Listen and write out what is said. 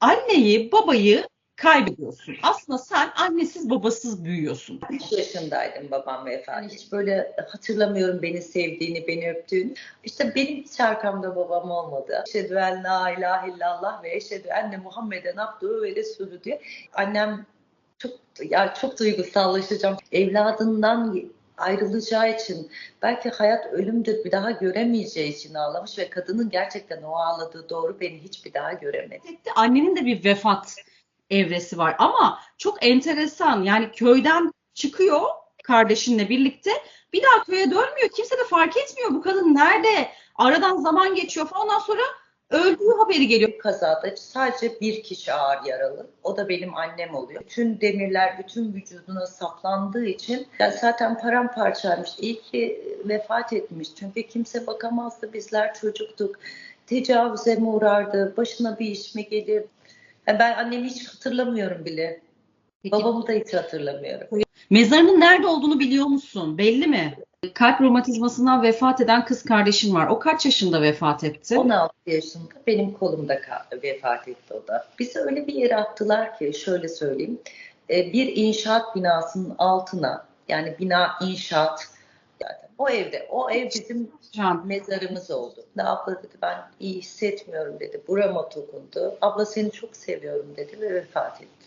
anneyi, babayı kaybediyorsun. Aslında sen annesiz babasız büyüyorsun. 3 yaşındaydım babam vefat. Hiç böyle hatırlamıyorum beni sevdiğini, beni öptüğünü. İşte benim hiç arkamda babam olmadı. Eşhedü en la ilahe illallah ve eşhedü enne Muhammeden abduhu ve resulü diye. Annem çok ya çok duygusallaşacağım. Evladından ayrılacağı için belki hayat ölümdür bir daha göremeyeceği için ağlamış ve kadının gerçekten o ağladığı doğru beni hiçbir daha göremedi. Annenin de bir vefat evresi var ama çok enteresan yani köyden çıkıyor kardeşinle birlikte bir daha köye dönmüyor. Kimse de fark etmiyor bu kadın nerede? Aradan zaman geçiyor falan ondan sonra öldüğü haberi geliyor. Kazada sadece bir kişi ağır yaralı. O da benim annem oluyor. Bütün demirler bütün vücuduna saplandığı için ya zaten paramparçaymış. İyi ki vefat etmiş. Çünkü kimse bakamazdı. Bizler çocuktuk. Tecavüze mi uğrardı? Başına bir iş mi gelir? Ya ben annemi hiç hatırlamıyorum bile. Peki, Babamı da hiç hatırlamıyorum. mezarının nerede olduğunu biliyor musun? Belli mi? Kalp romatizmasından vefat eden kız kardeşin var. O kaç yaşında vefat etti? 16 yaşında benim kolumda vefat etti o da. Bizi öyle bir yere attılar ki şöyle söyleyeyim. e, Bir inşaat binasının altına yani bina inşaat zaten o evde o ev bizim Can. mezarımız oldu. Abla dedi ben iyi hissetmiyorum dedi. Burama dokundu. Abla seni çok seviyorum dedi ve vefat etti.